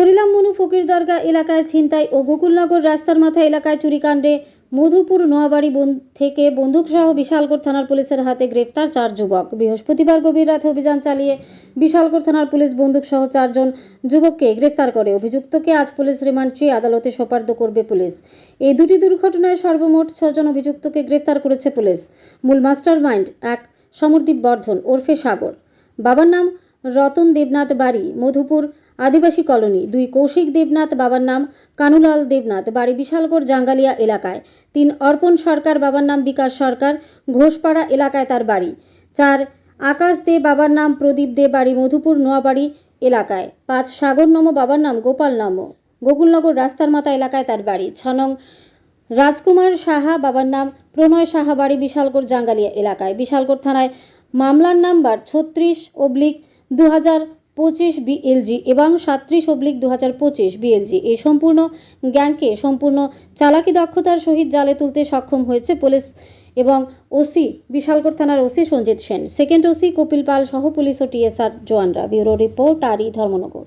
চরিলাম মনু ফকির দরগা এলাকায় ছিনতাই ও গোকুলনগর রাস্তার মাথা এলাকায় চুরিকাণ্ডে মধুপুর নোয়াবাড়ি থেকে বন্দুকসহ বিশালগড় থানার পুলিশের হাতে গ্রেফতার চার যুবক। বৃহস্পতিবার গভীর রাতে অভিযান চালিয়ে বিশালগড় থানার পুলিশ বন্দুকসহ চারজন যুবককে গ্রেফতার করে। অভিযুক্তকে আজ পুলিশ রিমান্ড চেয়ে আদালতে সোপার্দ করবে পুলিশ। এই দুটি দুর্ঘটনায় সর্বমোট ছজন অভিযুক্তকে গ্রেফতার করেছে পুলিশ। মূল মাস্টার মাইন্ড এক সমরদীপ বর্ধন ওরফে সাগর। বাবার নাম রতন দেবনাথ বাড়ি, মধুপুর আদিবাসী কলোনি, দুই কৌশিক দেবনাথ, বাবার নাম কানুলাল দেবনাথ, বাড়ি বিশালগড়, জাঙ্গালিয়া এলাকায়। তিন অর্পণ সরকার, বাবার নাম বিকাশ সরকার, ঘোষপাড়া এলাকায় তার বাড়ি। চার, আকাশ দে, বাবার নাম প্রদীপ দে, বাড়ি মধুপুর, নোয়াবাড়ি এলাকায়। পাঁচ, সাগর নম, বাবার নাম গোপাল নম, গোকুলনগর রাস্তার মাথা এলাকায় তার বাড়ি। ছ, নং, রাজকুমার সাহা, বাবার নাম প্রণয় সাহা, বাড়ি বিশালগড়, জাঙ্গালিয়া এলাকায়। বিশালগড় থানায় মামলার নাম্বার ছত্রিশ, অবলিক দু হাজার পঁচিশ বিএলজি এবং সাতত্রিশ অব্লিক দু হাজার পঁচিশ বিএলজি এই সম্পূর্ণ গ্যাংকে সম্পূর্ণ চালাকি দক্ষতার সহিত জালে তুলতে সক্ষম হয়েছে পুলিশ এবং ওসি বিশালগড় থানার OC Sanjit Sen. Second OC Kapil Pal সহ পুলিশ ও টিএসআর জওয়ানরা। ব্যুরো রিপোর্ট, আরই ধর্মনগর।